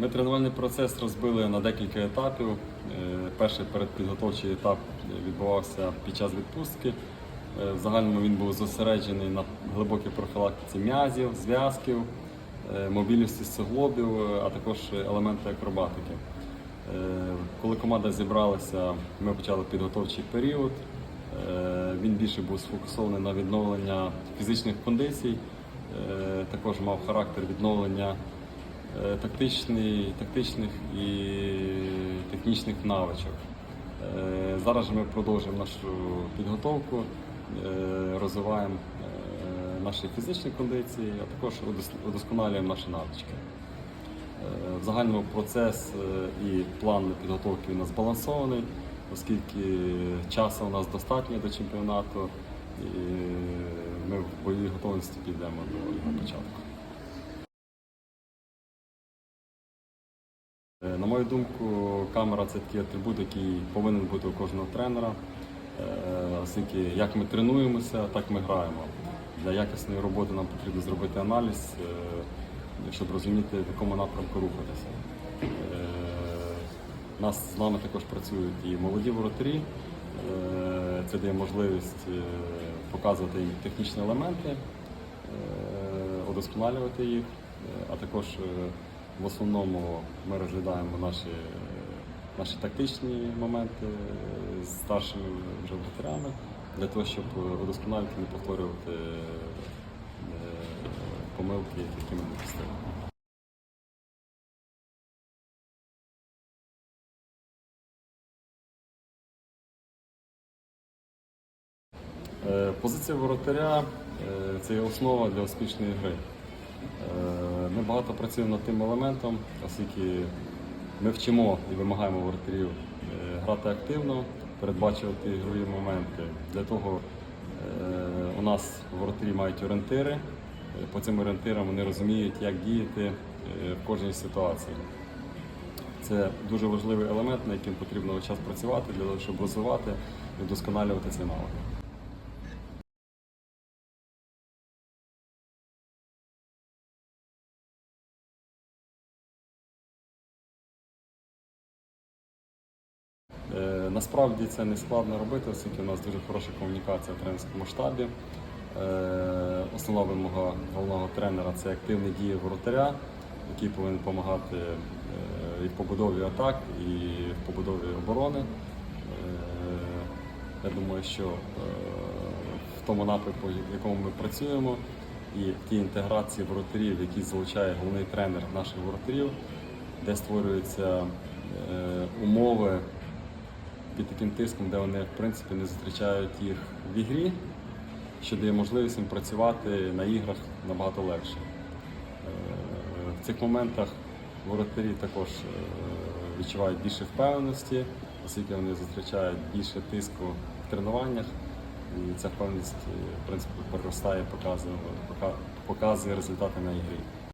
Ми тренувальний процес розбили на декілька етапів. Е, Перший передпідготовчий етап відбувався під час відпустки. Е, В загальному він був зосереджений на глибокій профілактиці м'язів, зв'язків, е, мобільності суглобів, а також елементи акробатики. Коли команда зібралася, ми почали підготовчий період. Він більше був сфокусований на відновлення фізичних кондицій, також мав характер відновлення тактичний, тактичних і технічних навичок. Е, Зараз ми продовжуємо нашу підготовку, е, розвиваємо е, наші фізичні кондиції, а також удосконалюємо наші навички. Е, В загальному процес е, і план підготовки у нас збалансований, оскільки часу у нас достатньо до чемпіонату, і ми в бойовій готовності підемо до його початку. На мою думку, камера це такий атрибут, який повинен бути у кожного тренера, е, оскільки як ми тренуємося, так ми граємо. Для якісної роботи нам потрібно зробити аналіз, е, щоб розуміти, в якому напрямку рухатися. Е, У нас з нами також працюють і молоді воротарі. Е, Це дає можливість е, показувати їм технічні елементи, е, удосконалювати їх, е, а також е, в основному ми розглядаємо наші, наші тактичні моменти з старшими вже воротарями для того, щоб удосконалити, не повторювати е, помилки, які ми допустили. Е, Позиція воротаря е, це є основа для успішної гри. Ми багато працюємо над тим елементом, оскільки ми вчимо і вимагаємо воротарів е, грати активно, передбачувати ігрові моменти. Для того е, у нас воротарі мають орієнтири. Е, По цим орієнтирам вони розуміють, як діяти в кожній ситуації. Це дуже важливий елемент, на яким потрібно час працювати для того, щоб розвивати і вдосконалювати цей навик. Насправді це не складно робити, оскільки у нас дуже хороша комунікація в тренерському штабі. Е, Основна вимога головного тренера це активні дії воротаря, який повинен допомагати е, і в побудові атак, і в побудові оборони. Е, Я думаю, що в тому напрямку, в якому ми працюємо, і в тій інтеграції воротарів, які залучає головний тренер наших воротарів, де створюються умови під таким тиском, де вони в принципі не зустрічають їх в ігрі, що дає можливість їм працювати на іграх набагато легше. Е, В цих моментах воротарі також е, відчувають більше впевненості, оскільки вони зустрічають більше тиску в тренуваннях. І ця впевненість е, в принципі переростає, показує, показує результати на ігрі.